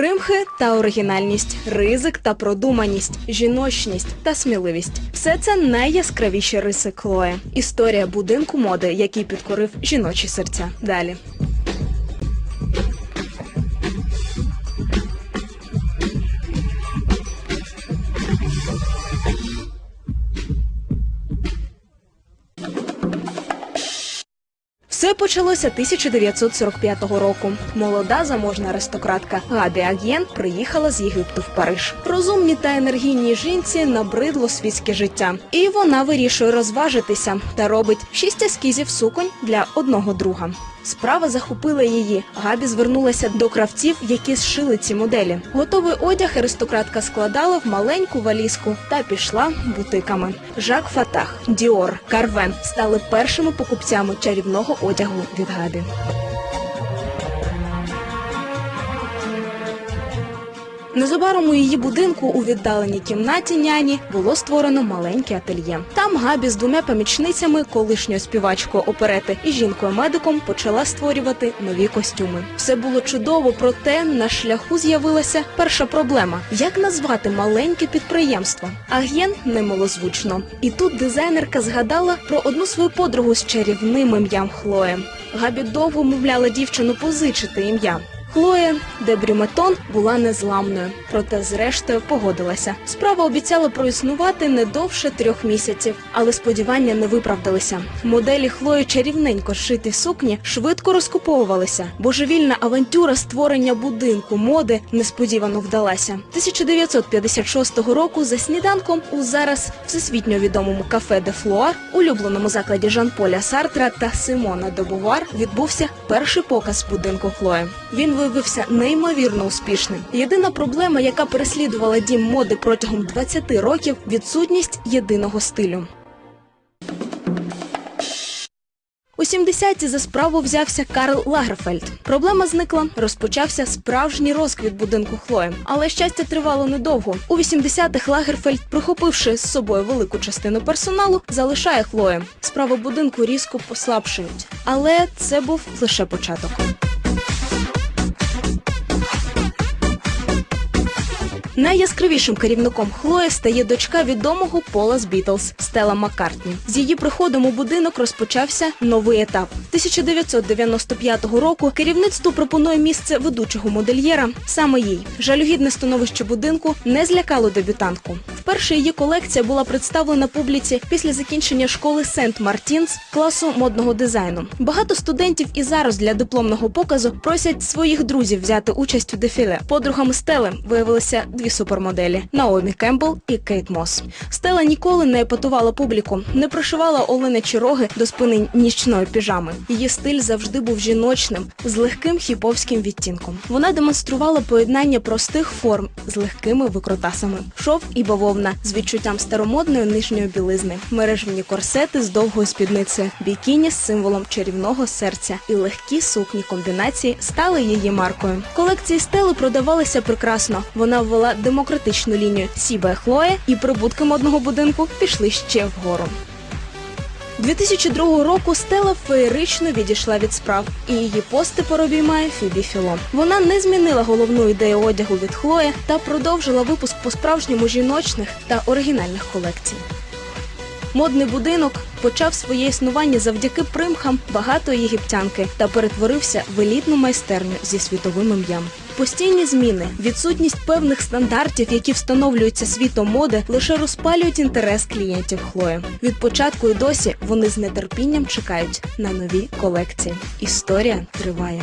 Примхи та оригінальність, ризик та продуманість, жіночність та сміливість все це найяскравіші риси Клоє. Історія будинку моди, який підкорив жіночі серця. Далі. Почалося 1945 року. Молода заможна аристократка Габі Аг'єн приїхала з Єгипту в Париж. Розумній та енергійній жінці набридло світське життя, і вона вирішує розважитися та робить шість ескізів суконь для одного друга. Справа захопила її. Габі звернулася до кравців, які зшили ці моделі. Готовий одяг аристократка складала в маленьку валізку та пішла бутиками. Жак Фатах, Діор, Карвен стали першими покупцями чарівного одягу від Габі. Незабаром у її будинку у віддаленій кімнаті няні було створено маленьке ательє. Там Габі з двома помічницями, колишньою співачкою оперети і жінкою-медиком почала створювати нові костюми. Все було чудово, проте на шляху з'явилася перша проблема: як назвати маленьке підприємство? Аг'єн немалозвучно. І тут дизайнерка згадала про одну свою подругу з чарівним ім'ям Хлоє. Габі довго мовляла дівчину позичити ім'я. Хлоя де Брюметон була незламною, проте зрештою погодилася. Справа обіцяла проіснувати не довше трьох місяців, але сподівання не виправдалися. Моделі Хлої чарівненько шиті сукні швидко розкуповувалися. Божевільна авантюра створення будинку моди несподівано вдалася. 1956 року за сніданком у зараз всесвітньо відомому кафе де Флуар, улюбленому закладі Жан-Поля Сартра та Симона де Бувар відбувся перший показ будинку Хлої. Він виявився неймовірно успішним. Єдина проблема, яка переслідувала дім моди протягом 20 років відсутність єдиного стилю. У 70-ті за справу взявся Карл Лагерфельд. Проблема зникла, розпочався справжній розквіт будинку Хлої. Але щастя тривало недовго. У 80-х Лагерфельд, прихопивши з собою велику частину персоналу, залишає Хлою. Справи будинку різко послабшують. Але це був лише початок. Найяскравішим керівником Хлої стає дочка відомого Пола з Бітлз Стела Маккартні. З її приходом у будинок розпочався новий етап. 1995 року керівництво пропонує місце ведучого модельєра саме їй. Жалюгідне становище будинку не злякало дебютантку. Вперше її колекція була представлена публіці після закінчення школи Сент Мартінс класу модного дизайну. Багато студентів і зараз для дипломного показу просять своїх друзів взяти участь у дефіле. Подругами Стели виявилися дві супермоделі Наомі Кембл і Кейт Мос. Стела ніколи не епатувала публіку, не пришивала оленячі роги до спини нічної піжами. Її стиль завжди був жіночним, з легким хіповським відтінком. Вона демонструвала поєднання простих форм з легкими викрутасами, шов і бавовна з відчуттям старомодної нижньої білизни, мережевні корсети з довгою спідницею, бікіні з символом чарівного серця і легкі сукні комбінації стали її маркою. Колекції стели продавалися прекрасно. Вона ввела демократичну лінію Сіба Хлоє, і прибутки модного будинку пішли ще вгору. 2002 року Стела феєрично відійшла від справ, і її пости поробіймає Фібі Філо. Вона не змінила головну ідею одягу від Хлоя та продовжила випуск по-справжньому жіночних та оригінальних колекцій. Модний будинок почав своє існування завдяки примхам багатої єгиптянки та перетворився в елітну майстерню зі світовим ім'ям. Постійні зміни, відсутність певних стандартів, які встановлюються світом моди, лише розпалюють інтерес клієнтів Хлої. Від початку і досі вони з нетерпінням чекають на нові колекції. Історія триває.